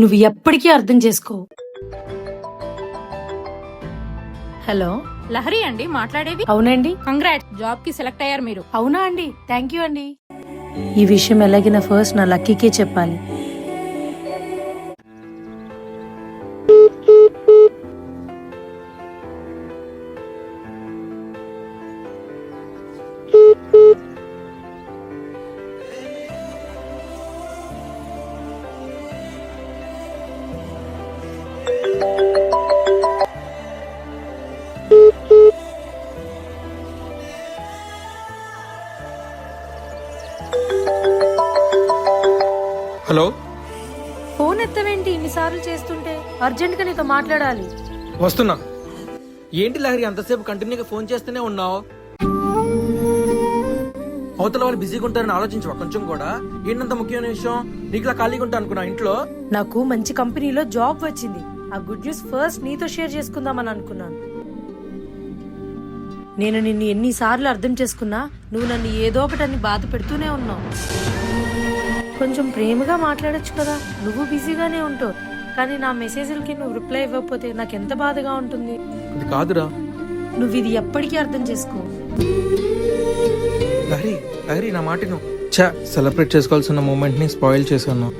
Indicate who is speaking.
Speaker 1: నువ్వు ఎప్పటికీ అర్థం చేసుకో. హలో
Speaker 2: లహరి అండి మాట్లాడేది?
Speaker 1: అవునండి.
Speaker 2: కంగ్రాట్ జాబ్కి సెలెక్ట్ అయ్యారు మీరు.
Speaker 1: అవునా అండి? థ్యాంక్ యూ అండి. ఈ విషయం ఎలాగిన ఫస్ట్ నా లక్కీకే చెప్పాలి.
Speaker 3: హలో?
Speaker 1: ఫోన్ ఎత్తవేంటి? ఇన్నిసార్లు చేస్తుంటే అర్జెంట్గా నీతో మాట్లాడాలి.
Speaker 3: వస్తున్నా. ఏంటి లహరి అంతసేపు కంటిన్యూగా ఫోన్ చేస్తూనే ఉన్నావు? అవతల వాళ్ళు బిజీగా ఉంటారని ఆలోచించవా? కొంచెం కూడా. ఏంటంత ముఖ్యమైన విషయం? నీకులా ఖాళీగా ఉంటా అనుకున్నా ఇంట్లో?
Speaker 1: నాకు మంచి కంపెనీలో జాబ్ వచ్చింది. ఆ గుడ్ న్యూస్ ఫస్ట్ నీతో షేర్ చేసుకుందామని అనుకున్నాను. నేను నిన్ను ఎన్నిసార్లు అర్థం చేసుకున్నా నువ్వు నన్ను ఏదో ఒకటని బాధ పెడుతూనే ఉన్నావు. కొంచెం ప్రేమగా మాట్లాడొచ్చు కదా. నువ్వు బిజీగానే ఉంటావు. కానీ నా మెసేజ్లకి నువ్వు రిప్లై ఇవ్వకపోతే నాకు ఎంత బాధగా ఉంటుంది?
Speaker 3: అది కాదురా.
Speaker 1: నువ్వు ఇది ఎప్పటికీ అర్థం చేసుకో.
Speaker 3: లహరి లహరి నా మాటను. చా సెలబ్రేట్ చేసుకోవాల్సిన మూమెంట్ని స్పాయిల్ చేశాను.